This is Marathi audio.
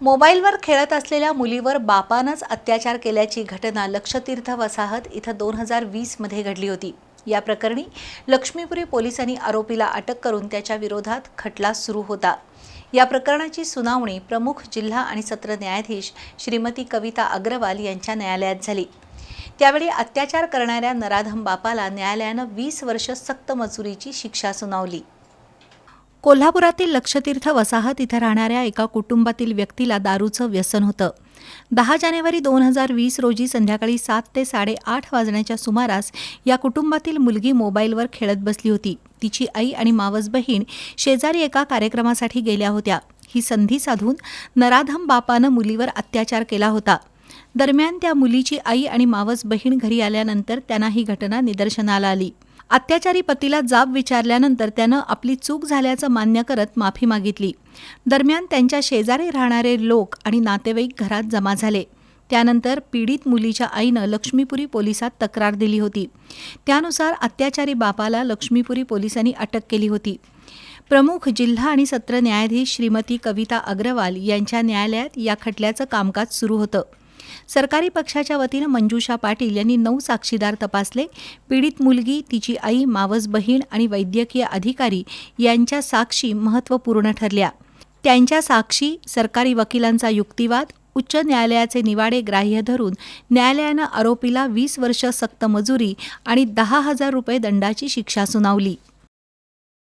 मोबाईलवर खेळत असलेल्या मुलीवर बापानंच अत्याचार केल्याची घटना लक्षतीर्थ वसाहत इथं दोन हजार वीसमध्ये घडली होती. या प्रकरणी लक्ष्मीपुरी पोलिसांनी आरोपीला अटक करून त्याच्या विरोधात खटला सुरू होता. या प्रकरणाची सुनावणी प्रमुख जिल्हा आणि सत्र न्यायाधीश श्रीमती कविता अग्रवाल यांच्या न्यायालयात झाली. त्यावेळी अत्याचार करणाऱ्या नराधम बापाला न्यायालयानं वीस वर्ष सक्त मजुरीची शिक्षा सुनावली. कोल्हापुरातील लक्षतीर्थ वसाहत इथं राहणाऱ्या एका कुटुंबातील व्यक्तीला दारूचं व्यसन होतं. दहा जानेवारी दोन हजार वीस रोजी संध्याकाळी सात ते साडेआठ वाजण्याच्या सुमारास या कुटुंबातील मुलगी मोबाईलवर खेळत बसली होती. तिची आई आणि मावस बहीण शेजारी एका कार्यक्रमासाठी गेल्या होत्या. ही संधी साधून नराधम बापानं मुलीवर अत्याचार केला होता. दरम्यान त्या मुलीची आई आणि मावस बहीण घरी आल्यानंतर त्यांना ही घटना निदर्शनाला आली. अत्याचारी पतीला जाब विचारल्यानंतर त्यानं आपली चूक झाल्याचं मान्य करत माफी मागितली. दरम्यान त्यांच्या शेजारी राहणारे लोक आणि नातेवाईक घरात जमा झाले. त्यानंतर पीडित मुलीच्या आईनं लक्ष्मीपुरी पोलिसात तक्रार दिली होती. त्यानुसार अत्याचारी बापाला लक्ष्मीपुरी पोलिसांनी अटक केली होती. प्रमुख जिल्हा आणि सत्र न्यायाधीश श्रीमती कविता अग्रवाल यांच्या न्यायालयात या खटल्याचं कामकाज सुरू होतं. सरकारी पक्षाच्या वतीनं मंजुषा पाटील यांनी नऊ साक्षीदार तपासले. पीडित मुलगी तिची आई मावस बहीण आणि वैद्यकीय अधिकारी यांच्या साक्षी महत्त्वपूर्ण ठरल्या. त्यांच्या साक्षी सरकारी वकिलांचा युक्तिवाद उच्च न्यायालयाचे निवाडे ग्राह्य धरून न्यायालयानं आरोपीला वीस वर्ष सक्त मजुरी आणि दहा हजार रुपये दंडाची शिक्षा सुनावली.